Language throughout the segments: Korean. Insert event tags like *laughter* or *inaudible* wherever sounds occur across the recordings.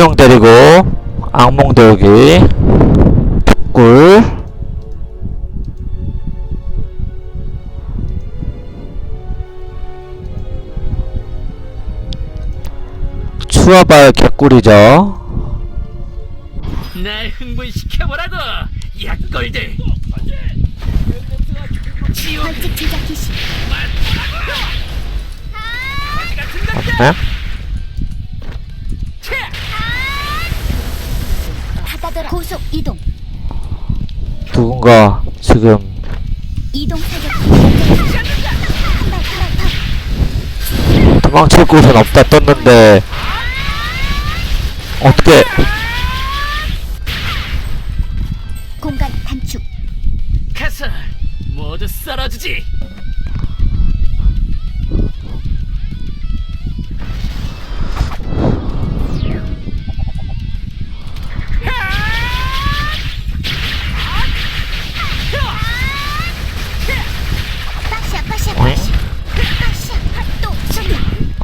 명 데리고 악몽 데우기. 꿀 추와발 개꿀이죠. 날 흥분시켜보라고 약골들. 지옥 제작 기시 맞네? 누군가 지금 도망칠 곳은 없다 떴는데 어떻게 공간 단축. 가서 모두 썰어주지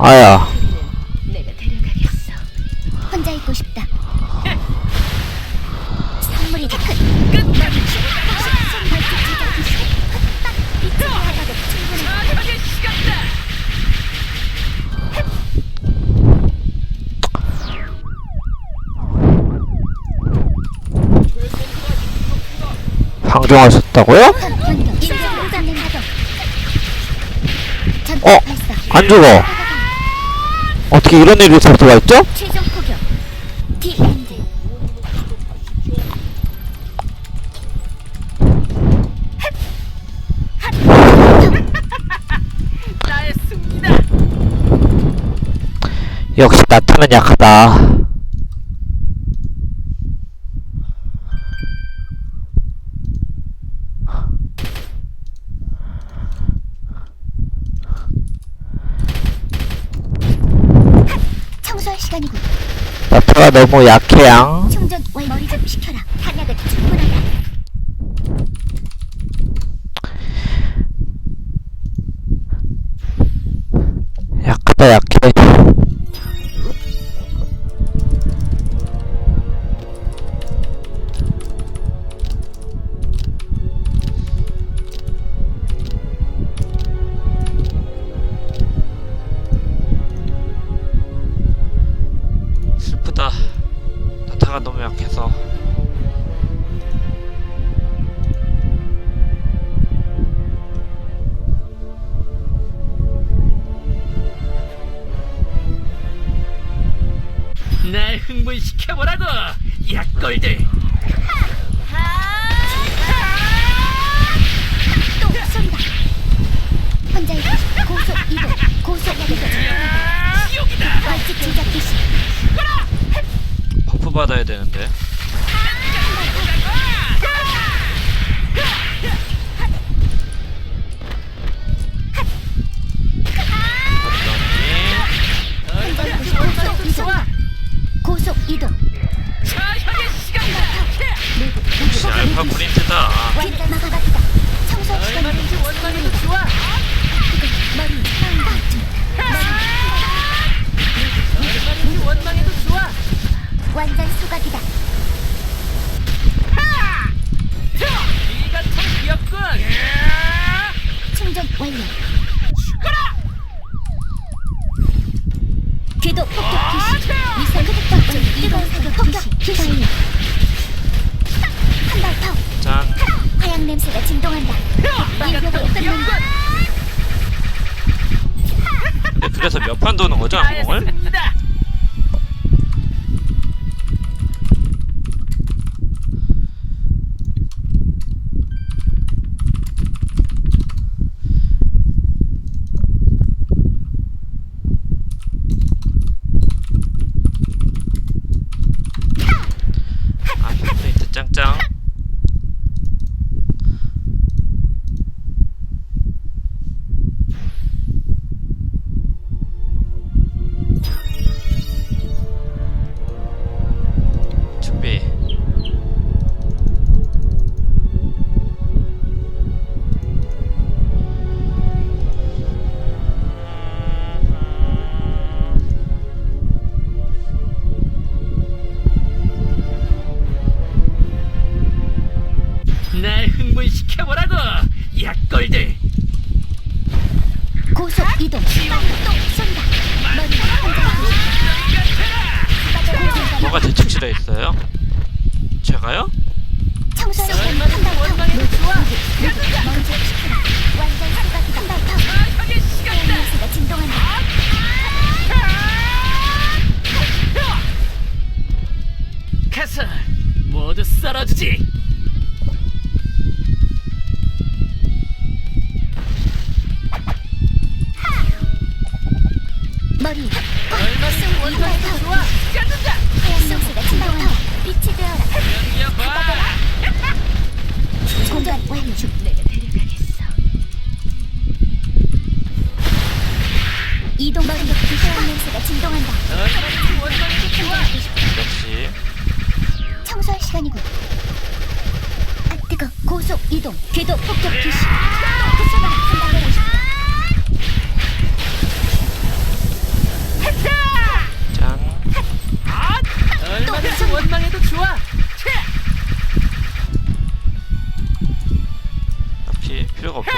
아야. 내가 데려가겠어. 혼자 있고 싶다. 선물이 다 끝. 전 어? 안 죽어 어떻게 이런 일이 있을 수가 있죠? 최종 포격 디엔드. 나의 승리다 역시 나타는 약하다 청소할 시간이군 너무 약해양 나타가 너무 약해서. 날 흥분시켜보라고 약골들! 또 쏜다. 혼자 싶- 고속 이동. 고속 이동 지옥이다! 벌칙 제작 기시 받아야 되는데. 고속 이동. 사격의 시간이다. 내부 내부 알파 프린트다 알파 썰 필요가 없어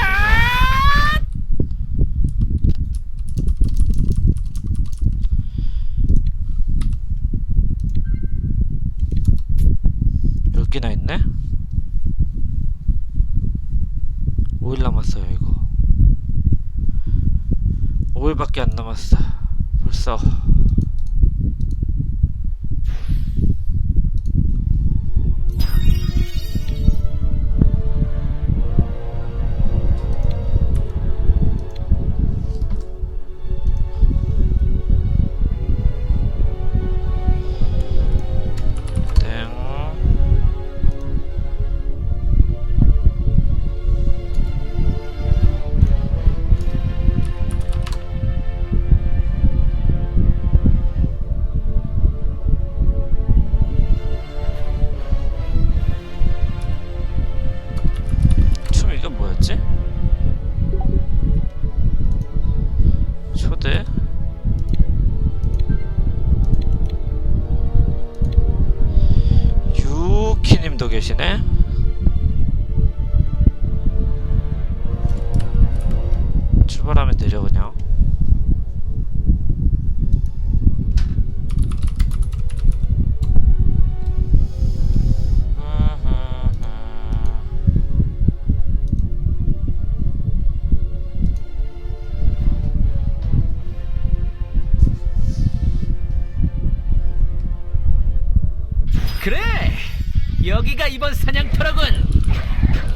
여기가 이번 사냥터라군.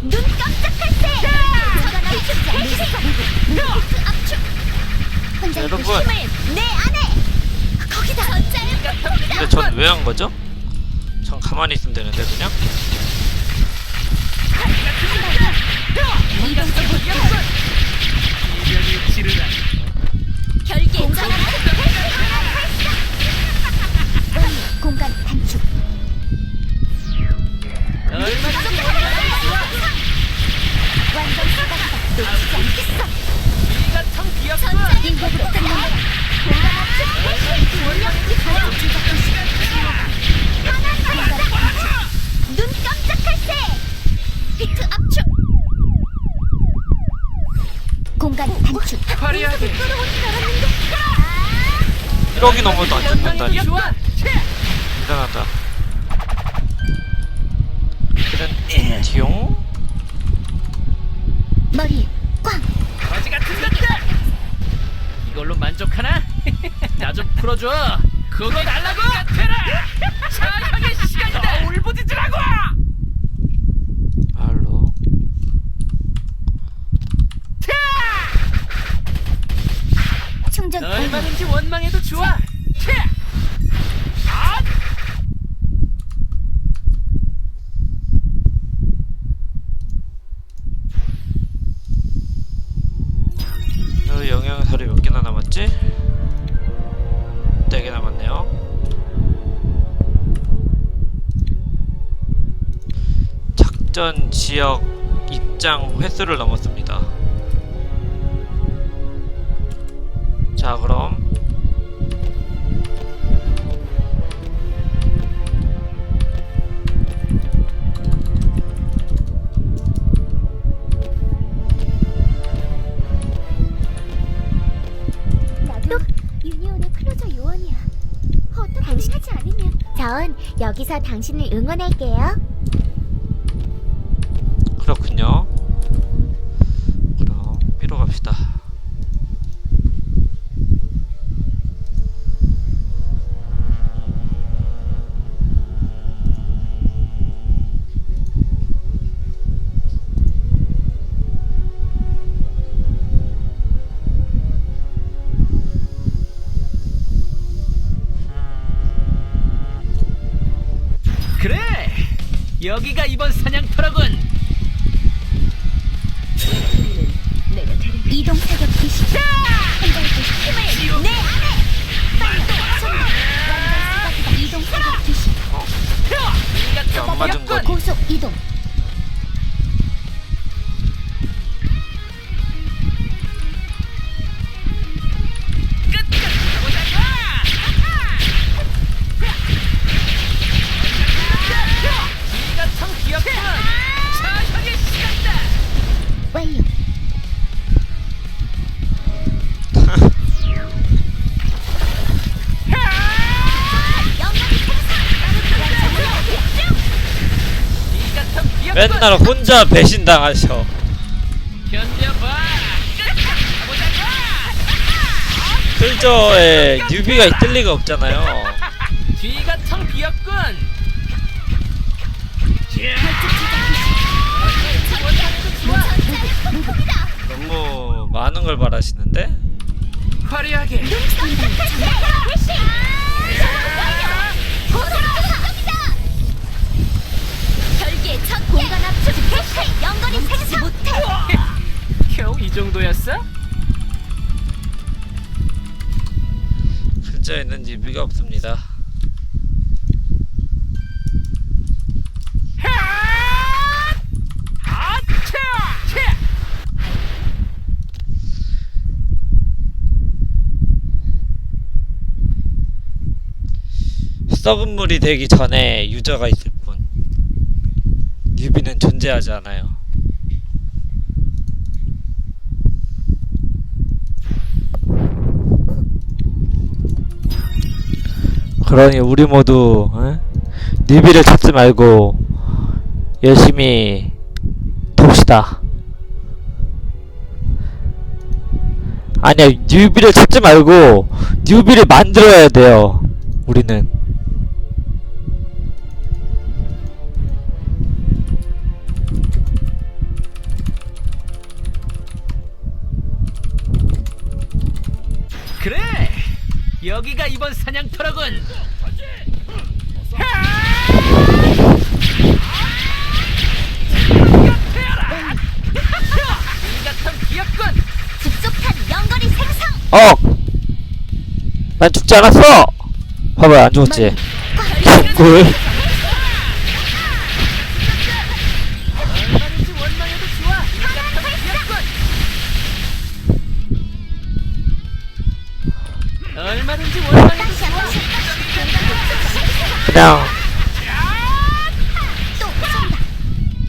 눈 깜짝할 때. 압축. 혼자 있고 여러분. 힘을 내 안에. 거기다. 전자의 근데 전 왜 한 거죠? 전 가만히 있으면 되는데 그냥? 결계. 공간 단축. 완전 사각다. 놓치지 않겠어. 네가 참 귀엽군. 인격으로 끝난다. 공간 압축. 얼마든지 원망해도 좋아. 눈 깜짝할 새. 비트 압축. 공간 단축. 화려하게. 1억이 넘어도 안 죽는다니. 대단하다 디용? 머리 꽝. 거지 같은 것들. 이걸로 만족하나? *laughs* 나 좀 풀어줘. 그거 달라고. 같아라. *laughs* 사형의 시간이다. 울부짖으라고. 말로 충전 완료. 얼마든지 원망해도 좋아. 지역 입장 횟수를 넘었습니다. 자, 그럼 나도 유니온의 클로저 요원이야. 어떻게 당신 하지 않으면 전 여기서 당신을 응원할게요. 여기가 이번 사냥터라군 이동 사격. 한달 때 힘을 내 안에. 빨리. 이동 사격. 네가 안 맞은 거. 고속 이동. 맨날 혼자 배신당하셔. 견뎌봐 클저에 뉴비가 있을 리가 없잖아요. 뒤가 참 귀엽군 너무 많은 걸 바라시는데? 화려하게 별개의 첫 공간 압축 대시 영건이 생성 못해. 겨우 이 정도였어? 클저에는 뉴비가 없습니다. 썩은 물이 되기 전에 유저가 있을 존재하지 않아요. 그러니 우리 모두 어? 뉴비를 찾지 말고 열심히 돕시다. 아니야 뉴비를 찾지 말고 뉴비를 만들어야 돼요. 우리는. 여기가 이번 사냥터라군 영거리 생성 어! 난 죽지 않았어! 봐봐, 안 죽었지? 꿀. 그냥, 또 쏜다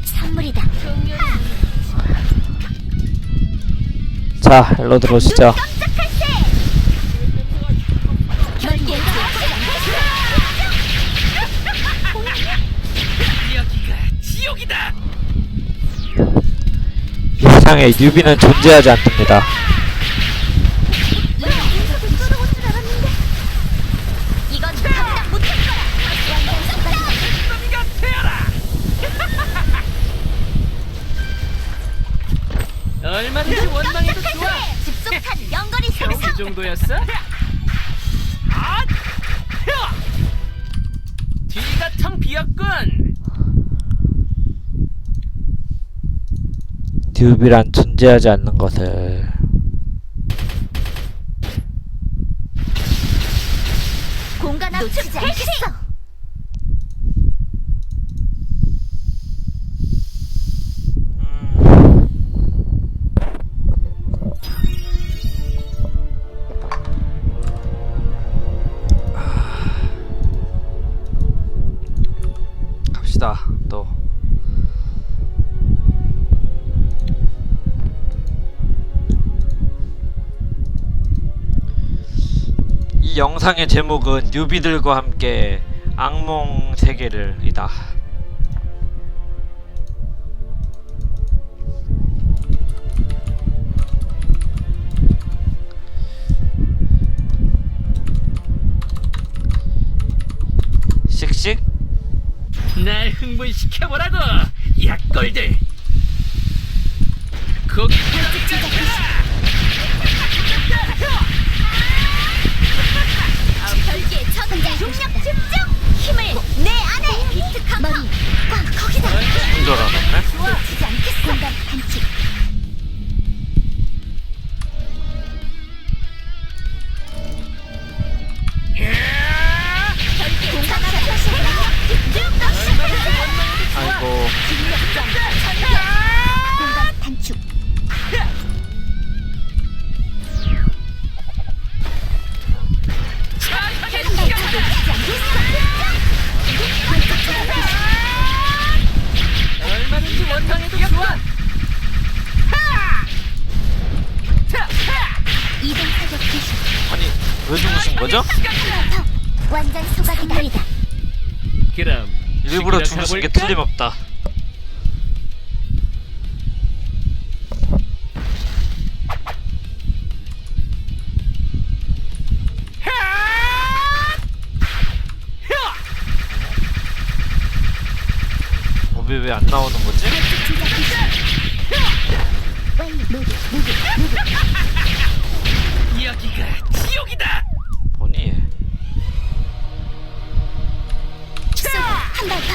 선물이다 자, 일로 들어오시죠. 여기가 지옥이다 세상에 뉴비는 존재하지 않습니다. 뉴비란 존재하지 않는 것을. 공간 압축 개시 이 영상의 제목은 뉴비들과 함께 악몽 세계를 이다. 씩씩 날 흥분시켜보라고 약골들 거기 결기에 적은자 중력 집중! 힘을 내 안에! 비트 강화 꽉 거기다! 왔네. 놓치지 않겠어! 공간 반칙 거죠? 더 완전 소각이다 그럼 일부러 죽으신 게? 틀림없다. 법이 왜 안 나오는 거지? 여기가 지옥이다 한발 더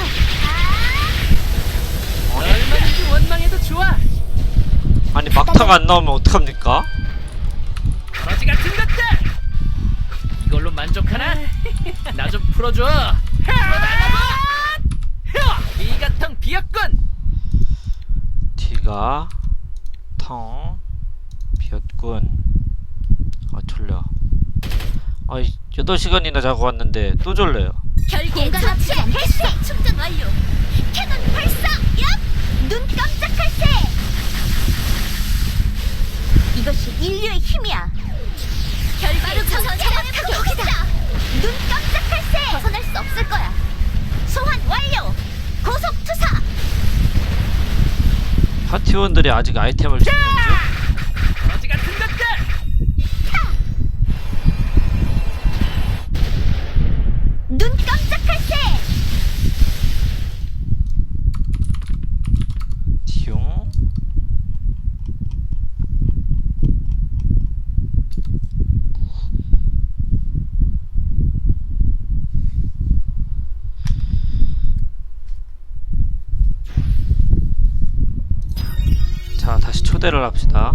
얼마든지 원망해도 좋아 아니 막타가 안 나오면 어떡합니까? 거지 같은 것들 이걸로 만족하나? 나 좀 풀어줘 이가텅 비었군 T가 텅 비었군. 아 졸려. 아이 8시간이나 자고 왔는데 또 졸려요. 결국에 처치 않겠어. 충전 완료. 캐논 발사 얍 눈 깜짝할 새 이것이 인류의 힘이야. 결과를 차량하게 거기다. 눈 깜짝할 새 벗어날 수 없을 거야. 소환 완료! 고속 투사! 파티원들이 아직 아이템을 주는 중? 거지 같은 것들 눈 깜짝할 새 티용 자 다시 초대를 합시다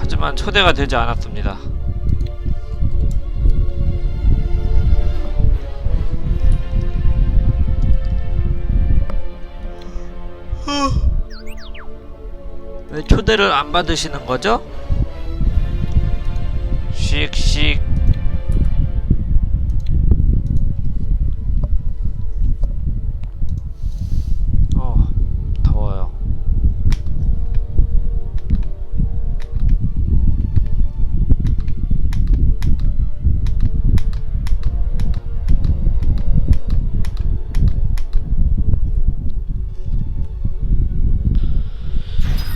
하지만 초대가 되지 않았습니다 왜 초대를 안 받으시는 거죠?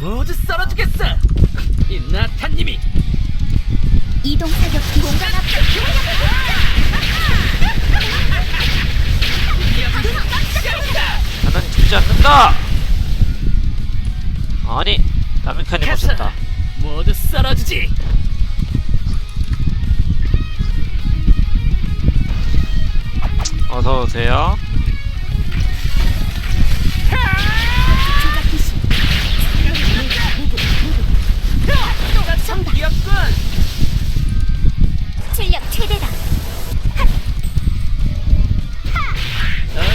모두 썰어 주겠어? 이 나타님이. 이동 사격 공간 앞에 나는 죽지 않는다! 아니 나미카님 오셨다. 모두 썰어 주지. 어서 오세요 참 비었군. 출력 최대다.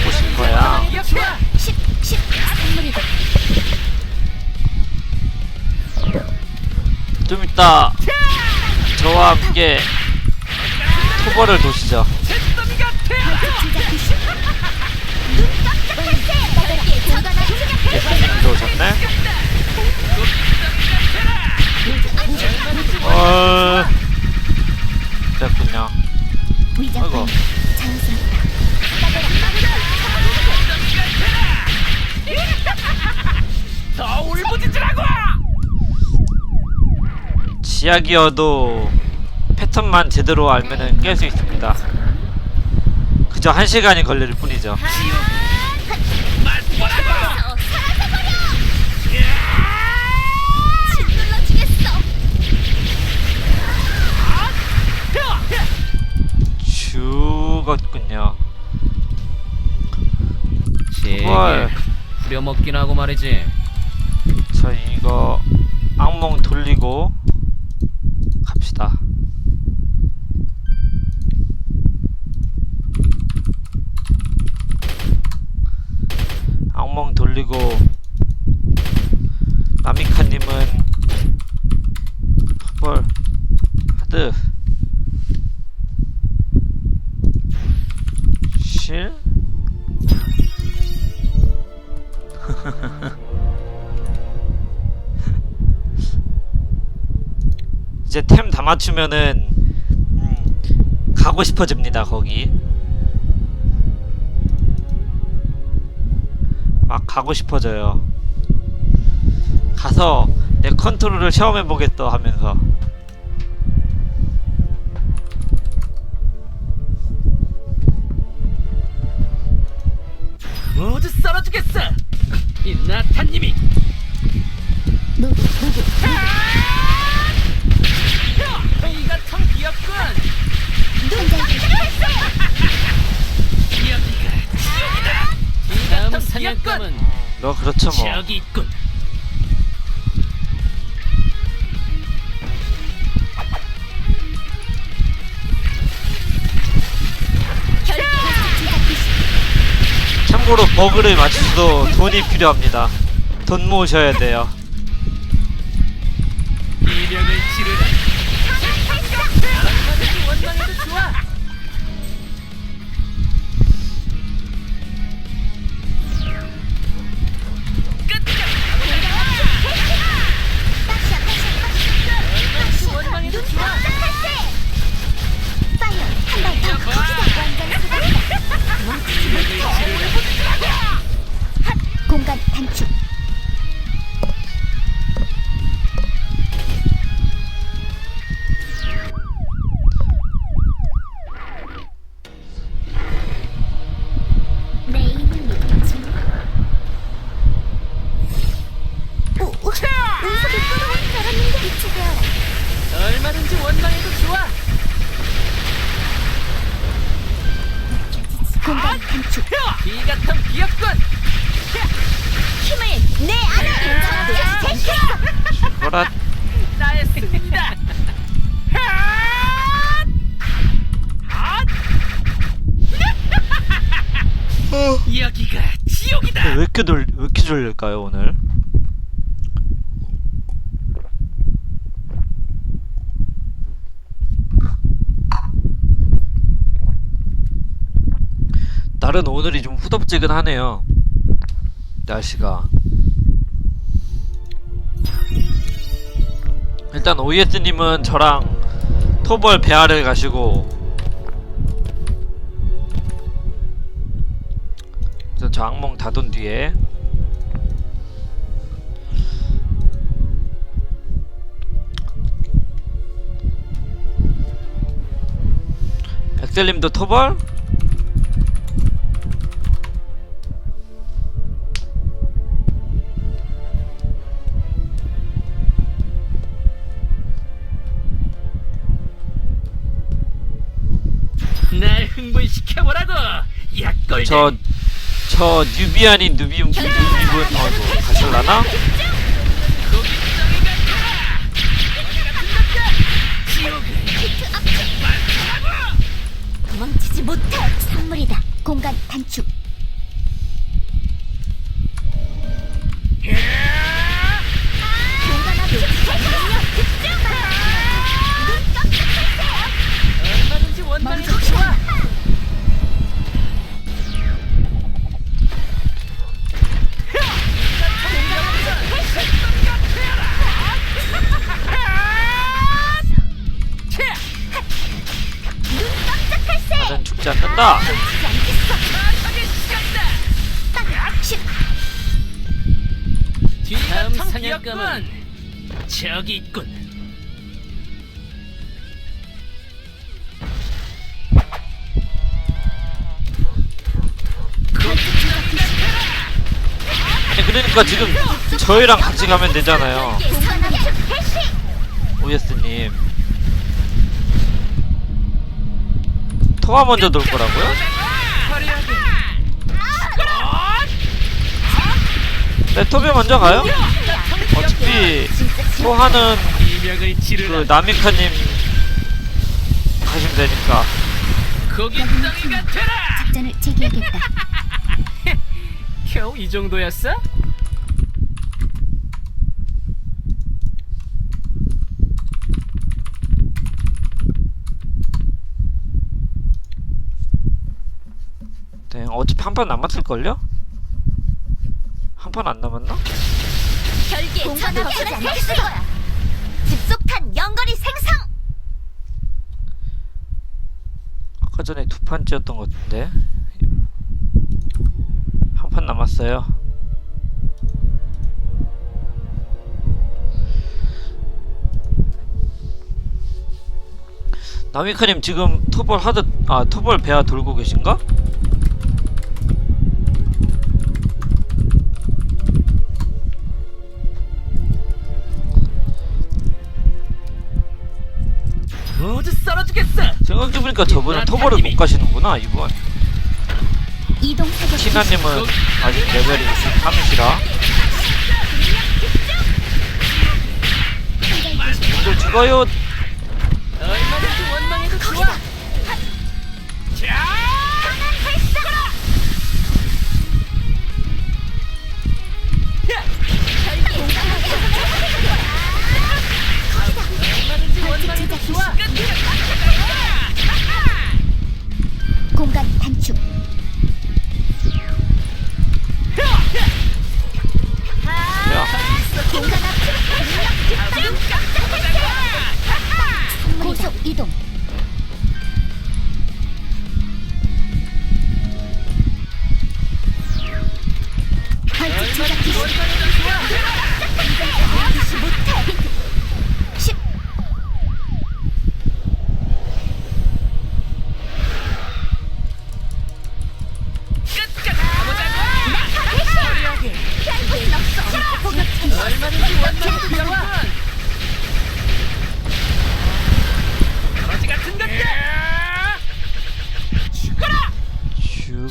보신 거야? 10 10 선물이다 좀 이따 저와 함께 토벌을 도시죠. 예수님도 오셨네? 어... 됐군요. 아이고. 더 울부짖으라고! 지약이어도 패턴만 제대로 알면은 깰 수 있습니다. 그저 한 시간이 걸릴 뿐이죠. 헐. 부려먹긴 하고 말이지. 저 이거 맞추면은 음, 가고 싶어집니다 거기. 막 가고 싶어져요. 가서 내 컨트롤을 시험해 보겠다 하면서. 모두 썰어주겠어! 이 나타님이! 누구 누구 깜짝할 새. 여기가 지옥이다! 이 다음 사냥감은 너 그렇죠 뭐 저기 있군! 참고로 버그를 맞추도 돈이 필요합니다 돈 모으셔야 돼요 날은 오늘이 좀 후덥지근하네요. 날씨가. 일단 OES님은 저랑 토벌 배아를 가시고 저 악몽 다 돈 뒤에 백셀님도 토벌? 저, 저 뉴비 아닌 누비, 누비분, 어이구, 가실라나? 도망치지 못해. 선물이다. 공간 단축. 딱 십. 다음 사냥감은 저기 있군. 그러니까 지금 저희랑 같이 가면 되잖아요. 개시. 오예스님. 토가 먼저 돌 거라고요? 네, 토비 먼저 가요. 어차피 이력을 그. 나미카님 가시면 되니까. 거기 땅이가 되라. 작전을 재개하겠다. *laughs* 겨우 이 정도였어? 네, 어차피 한 판 남았을걸요? 한 판 안 남았나? 결계 필수 거야. 집속탄 연거리 생성. 아까 전에 두 판째였던 것 같은데 한 판 남았어요 나미카님 지금 토벌 하드 아 토벌 배아 돌고 계신가? 모두 썰어주겠어. 생각해보니까 저분은 토벌을 못 가시는구나 이동 사격. 티나님은 아직 레벨이 3이시라 분들 죽어요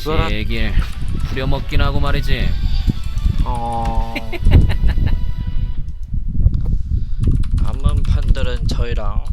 죽어라 얘길 후려먹긴 하고 말이지. 어... *laughs* 남은 판들은 저희랑